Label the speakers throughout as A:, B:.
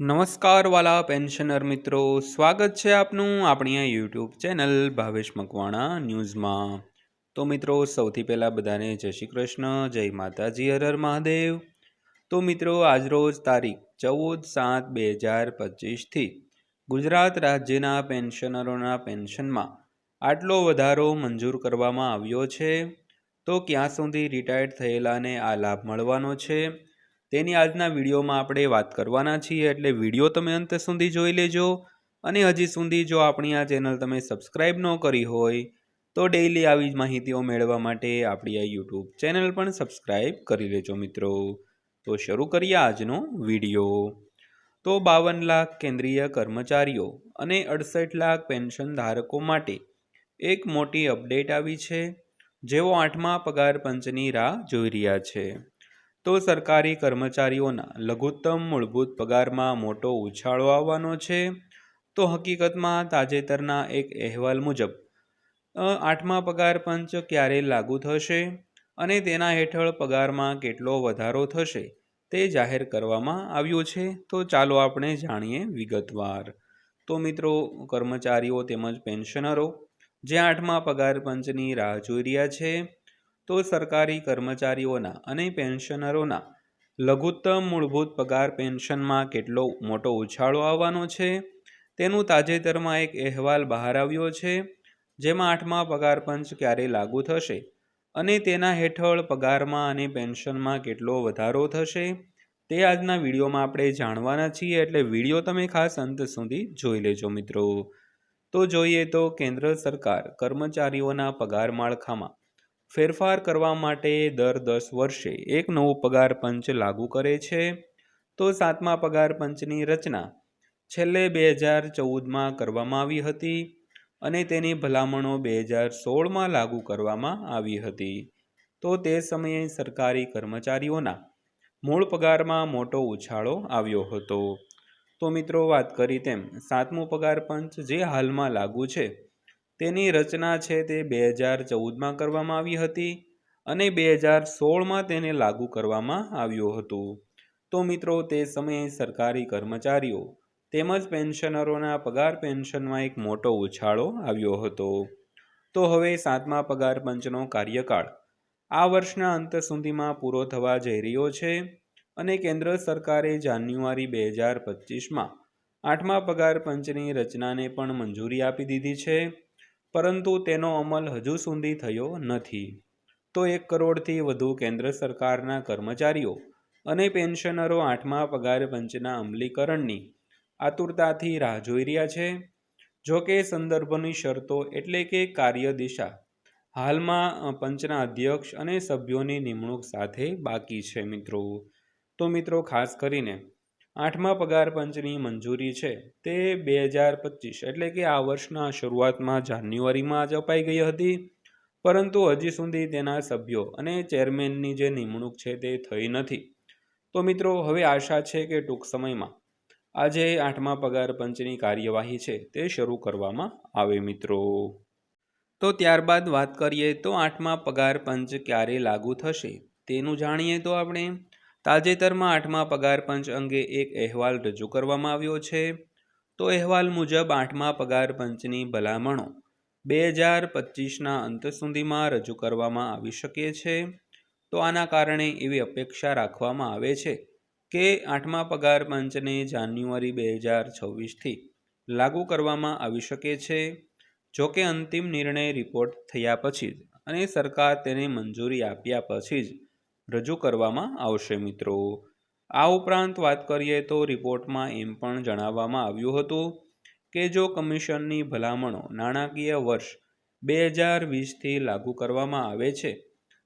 A: નમસ્કાર વાલા પેન્શનર મિત્રો, સ્વાગત છે આપનું આપણી આ યુટ્યુબ ચેનલ ભાવેશ મકવાણા ન્યૂઝમાં. તો મિત્રો, સૌથી પહેલાં બધાને જય શ્રી કૃષ્ણ, જય માતાજી, હર મહાદેવ. તો મિત્રો આજરોજ તારીખ ચૌદ સાત બે હજાર પચીસથી ગુજરાત રાજ્યના પેન્શનરોના પેન્શનમાં આટલો વધારો મંજૂર કરવામાં આવ્યો છે. તો ક્યાં સુધી રિટાયર્ડ થયેલાને આ લાભ મળવાનો છે? તેની આજના વિડીયોમાં આપણે વાત કરવાના છીએ, એટલે વીડિયો તમે અંત સુધી જોઈ લેજો. અને હજી સુધી જો આપણી આ ચેનલ તમે સબસ્ક્રાઈબ ન કરી હોય, તો ડેઈલી આવી જ માહિતીઓ મેળવવા માટે આપણી આ યુટ્યુબ ચેનલ પણ સબસ્ક્રાઈબ કરી લેજો મિત્રો. તો શરૂ કરીએ આજનો વીડિયો. તો બાવન લાખ કેન્દ્રીય કર્મચારીઓ અને અડસઠ લાખ પેન્શન ધારકો માટે એક મોટી અપડેટ આવી છે, જેઓ આઠમા પગાર પંચની રાહ જોઈ રહ્યા છે. તો સરકારી કર્મચારીઓના લઘુત્તમ મૂળભૂત પગારમાં મોટો ઉછાળો આવવાનો છે. તો હકીકતમાં તાજેતરના એક અહેવાલ મુજબ આઠમા પગાર પંચ ક્યારે લાગુ થશે અને તેના હેઠળ પગારમાં કેટલો વધારો થશે તે જાહેર કરવામાં આવ્યું છે. તો ચાલો આપણે જાણીએ વિગતવાર. તો મિત્રો, કર્મચારીઓ તેમજ પેન્શનરો, જે આઠમા પગાર પંચની રાહ જોઈ રહ્યા છે તો સરકારી કર્મચારીઓના અને પેન્શનરોના લઘુત્તમ મૂળભૂત પગાર પેન્શનમાં કેટલો મોટો ઉછાળો આવવાનો છે? તેનું તાજેતરમાં એક અહેવાલ બહાર આવ્યો છે, જેમાં આઠમા પગાર પંચ ક્યારે લાગુ થશે અને તેના હેઠળ પગારમાં અને પેન્શનમાં કેટલો વધારો થશે? તે આજના વિડીયોમાં આપણે જાણવાના છીએ, એટલે વીડિયો તમે ખાસ અંત સુધી જોઈ લેજો મિત્રો. તો જોઈએ તો કેન્દ્ર સરકાર કર્મચારીઓના પગાર માળખામાં ફેરફાર કરવા માટે દર દસ વર્ષે એક નવું પગાર પંચ લાગુ કરે છે. તો સાતમા પગાર પંચની રચના છેલ્લે બે હજાર ચૌદમાં કરવામાં આવી હતી અને તેની ભલામણો બે હજાર સોળમાં લાગુ કરવામાં આવી હતી. તો તે સમયે સરકારી કર્મચારીઓના મૂળ પગારમાં મોટો ઉછાળો આવ્યો હતો. તો મિત્રો વાત કરી તેમ સાતમું પગાર પંચ જે હાલમાં લાગુ છે તેની રચના છે તે બે હજાર ચૌદમાં કરવામાં આવી હતી અને બે હજાર સોળમાં તેને લાગુ કરવામાં આવ્યું હતું. તો મિત્રો, તે સમયે સરકારી કર્મચારીઓ તેમજ પેન્શનરોના પગાર પેન્શનમાં એક મોટો ઉછાળો આવ્યો હતો. તો હવે સાતમા પગાર પંચનો કાર્યકાળ આ વર્ષના અંત સુધીમાં પૂરો થવા જઈ રહ્યો છે અને કેન્દ્ર સરકારે જાન્યુઆરી બે હજાર પચીસમાં આઠમા પગાર પંચની રચનાને પણ મંજૂરી આપી દીધી છે. પરંતુ તેનો અમલ હજુ સુધી થયો નથી. તો એક કરોડથી વધુ કેન્દ્ર સરકારના કર્મચારીઓ અને પેન્શનરો આઠમા પગાર પંચના અમલીકરણની આતુરતાથી રાહ જોઈ રહ્યા છે. જો કે સંદર્ભની શરતો એટલે કે કાર્યદિશા હાલમાં પંચના અધ્યક્ષ અને સભ્યોની નિમણૂક સાથે બાકી છે મિત્રો. તો મિત્રો ખાસ કરીને આઠમા પગાર પંચની મંજૂરી છે તે બે હજાર પચીસ એટલે કે આ વર્ષના શરૂઆતમાં જાન્યુઆરીમાં જ અપાઈ ગઈ હતી. પરંતુ હજી સુધી તેના સભ્યો અને ચેરમેનની જે નિમણૂક છે તે થઈ નથી. તો મિત્રો, હવે આશા છે કે ટૂંક સમયમાં આજે આઠમા પગાર પંચની કાર્યવાહી છે તે શરૂ કરવામાં આવે મિત્રો. તો ત્યારબાદ વાત કરીએ તો આઠમા પગાર પંચ ક્યારે લાગુ થશે તેનું જાણીએ તો આપણે. તાજેતરમાં આઠમા પગાર પંચ અંગે એક અહેવાલ રજૂ કરવામાં આવ્યો છે. તો અહેવાલ મુજબ આઠમા પગાર પંચની ભલામણો બે હજાર પચીસના અંત સુધીમાં રજૂ કરવામાં આવી શકે છે. તો આના કારણે એવી અપેક્ષા રાખવામાં આવે છે કે આઠમા પગાર પંચને જાન્યુઆરી બે હજાર છવ્વીસથી લાગુ કરવામાં આવી શકે છે. જોકે અંતિમ નિર્ણય રિપોર્ટ થયા પછી જ અને સરકાર તેને મંજૂરી આપ્યા પછી જ રજૂ કરવામાં આવશે મિત્રો. આ ઉપરાંત વાત કરીએ તો રિપોર્ટમાં એમ પણ જણાવવામાં આવ્યું હતું કે જો કમિશનની ભલામણો નાણાકીય વર્ષ બે હજાર વીસથી લાગુ કરવામાં આવે છે,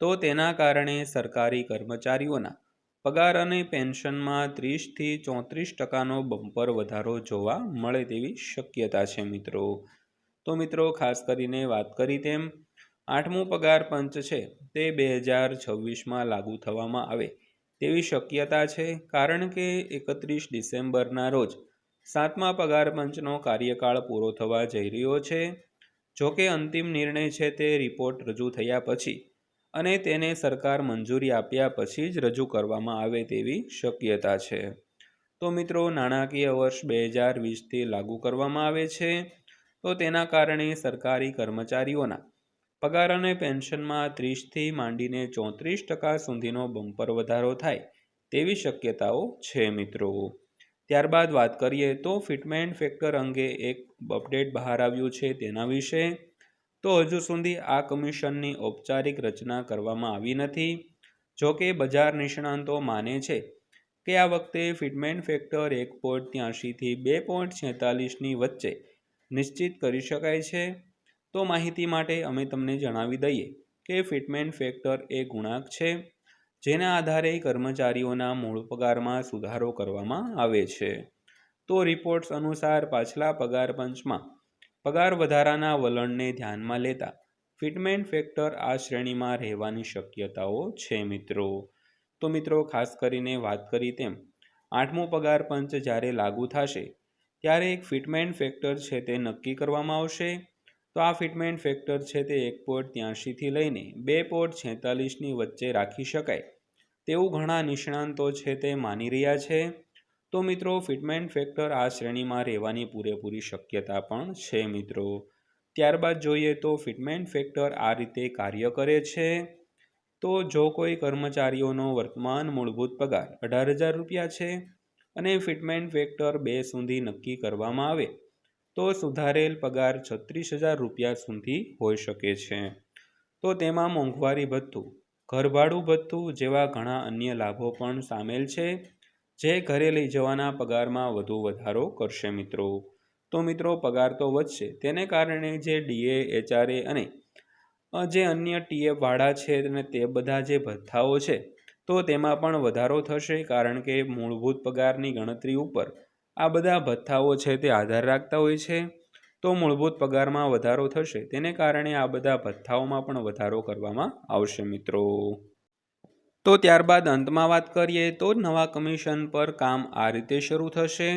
A: તો તેના કારણે સરકારી કર્મચારીઓના પગાર અને પેન્શનમાં ત્રીસથી ચોત્રીસ ટકાનો બમ્પર વધારો જોવા મળે તેવી શક્યતા છે મિત્રો. તો મિત્રો, ખાસ કરીને વાત કરી તેમ આઠમું પગાર પંચ છે, તે બે હજાર છવ્વીસમાં લાગુ થવામાં આવે તેવી શક્યતા છે, કારણ કે એકત્રીસ ડિસેમ્બરના રોજ સાતમા પગાર પંચનો કાર્યકાળ પૂરો થવા જઈ રહ્યો છે. જોકે અંતિમ નિર્ણય છે તે રિપોર્ટ રજૂ થયા પછી અને તેને સરકાર મંજૂરી આપ્યા પછી જ રજૂ કરવામાં આવે તેવી શક્યતા છે. તો મિત્રો, નાણાકીય વર્ષ બે હજાર વીસથી લાગુ કરવામાં આવે છે. તો તેના કારણે સરકારી કર્મચારીઓના પગાર અને પેન્શનમાં ત્રીસથી માંડીને ચોત્રીસ ટકા સુધીનો બમ્પર વધારો થાય તેવી શક્યતાઓ છે મિત્રો. ત્યારબાદ વાત કરીએ તો ફિટમેન્ટ ફેક્ટર અંગે એક અપડેટ બહાર આવ્યું છે તેના વિશે. તો હજુ સુધી આ કમિશનની ઔપચારિક રચના કરવામાં આવી નથી. જોકે બજાર નિષ્ણાંતો માને છે કે આ વખતે ફિટમેન્ટ ફેક્ટર એક પોઈન્ટ ત્યાંશીથી બે પોઈન્ટ છેતાલીસની વચ્ચે નિશ્ચિત કરી શકાય છે. તો માહિતી માટે અમે તમને જણાવી દઈએ કે ફિટમેન્ટ ફેક્ટર એ ગુણાંક છે, જેના આધારે કર્મચારીઓના મૂળ પગારમાં સુધારો કરવામાં આવે છે. તો રિપોર્ટ્સ અનુસાર પાછલા પગાર પંચમાં પગાર વધારાના વલણને ધ્યાનમાં લેતા ફિટમેન્ટ ફેક્ટર આ શ્રેણીમાં રહેવાની શક્યતાઓ છે મિત્રો. તો મિત્રો, ખાસ કરીને વાત કરી તેમ, આઠમો પગાર પંચ જ્યારે લાગુ થશે, ત્યારે એક ફિટમેન્ટ ફેક્ટર છે તે નક્કી કરવામાં આવશે. તો આ ફિટમેન્ટ ફેક્ટર છે તે એક પોઈન્ટ ત્યાંશીથી લઈને બે પોઈન્ટ છેતાલીસની વચ્ચે રાખી શકાય. તેવું ઘણા નિષ્ણાંતો છે તે માની રહ્યા છે. તો મિત્રો, ફિટમેન્ટ ફેક્ટર આ શ્રેણીમાં રહેવાની પૂરેપૂરી શક્યતા પણ છે મિત્રો. ત્યારબાદ જોઈએ તો ફિટમેન્ટ ફેક્ટર આ રીતે કાર્ય કરે છે. તો જો કોઈ કર્મચારીઓનો વર્તમાન મૂળભૂત પગાર અઢાર હજાર રૂપિયા છે અને ફિટમેન્ટ ફેક્ટર બે સુધી નક્કી કરવામાં આવે તો સુધારેલ પગાર છત્રીસ હજાર રૂપિયા સુધી હોઈ શકે છે. તો તેમાં મોંઘવારી ભથ્થું, ઘરભાડું ભથ્થું જેવા ઘણા અન્ય લાભો પણ સામેલ છે, જે ઘરે લઈ જવાના પગારમાં વધુ વધારો કરશે મિત્રો. તો મિત્રો, પગાર તો વધશે, તેને કારણે જે ડીએ, એચઆરએ અને જે અન્ય ટીએ વાળા છે અને તે બધા જે ભથ્થાઓ છે, તો તેમાં પણ વધારો થશે કારણ કે મૂળભૂત પગારની ગણતરી ઉપર આ બધા ભથ્થાઓ છે તે આધાર રાખતા હોય છે. તો મૂળભૂત પગારમાં વધારો થશે, તેને કારણે આ બધા ભથ્થાઓમાં પણ વધારો કરવામાં આવશે, મિત્રો. તો ત્યારબાદ અંતમાં વાત કરીએ તો નવા કમિશન પર કામ આ રીતે શરૂ થશે.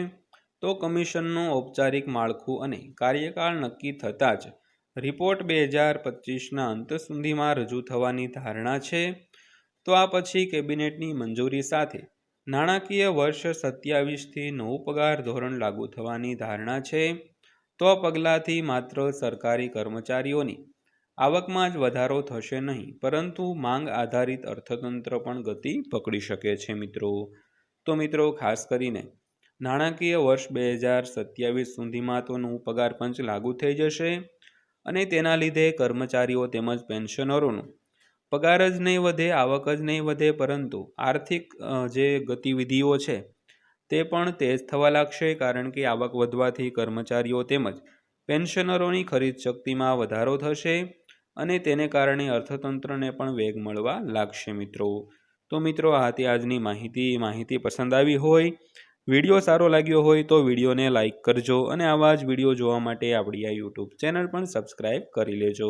A: તો કમિશનનું ઔપચારિક માળખું અને કાર્યકાળ નક્કી થતાં જ રિપોર્ટ બે હજાર પચીસના અંત સુધીમાં રજૂ થવાની ધારણા છે. તો આ પછી કેબિનેટની મંજૂરી સાથે નાણાકીય વર્ષ સત્યાવીસથી નવું પગાર ધોરણ લાગુ થવાની ધારણા છે. તો પગલાંથી માત્ર સરકારી કર્મચારીઓની આવકમાં જ વધારો થશે નહીં, પરંતુ માંગ આધારિત અર્થતંત્ર પણ ગતિ પકડી શકે છે મિત્રો. તો મિત્રો, ખાસ કરીને નાણાકીય વર્ષ બે હજાર સત્યાવીસ સુધીમાં તો નવું પગાર પંચ લાગુ થઈ જશે અને તેના લીધે કર્મચારીઓ તેમજ પેન્શનરોનું પગાર જ નહીં વધે, આવક જ નહીં વધે, પરંતુ આર્થિક જે ગતિવિધિઓ છે તે પણ તેજ થવા લાગશે કારણ કે આવક વધવાથી કર્મચારીઓ તેમજ પેન્શનરોની ખરીદ શક્તિમાં વધારો થશે અને તેને કારણે અર્થતંત્રને પણ વેગ મળવા લાગશે મિત્રો. તો મિત્રો, આ હતી આજની માહિતી. માહિતી પસંદ આવી હોય, વીડિયો સારો લાગ્યો હોય તો વિડીયોને લાઇક કરજો અને આવા જ વીડિયો જોવા માટે આપણી આ યુટ્યુબ ચેનલ પણ સબસ્ક્રાઈબ કરી લેજો.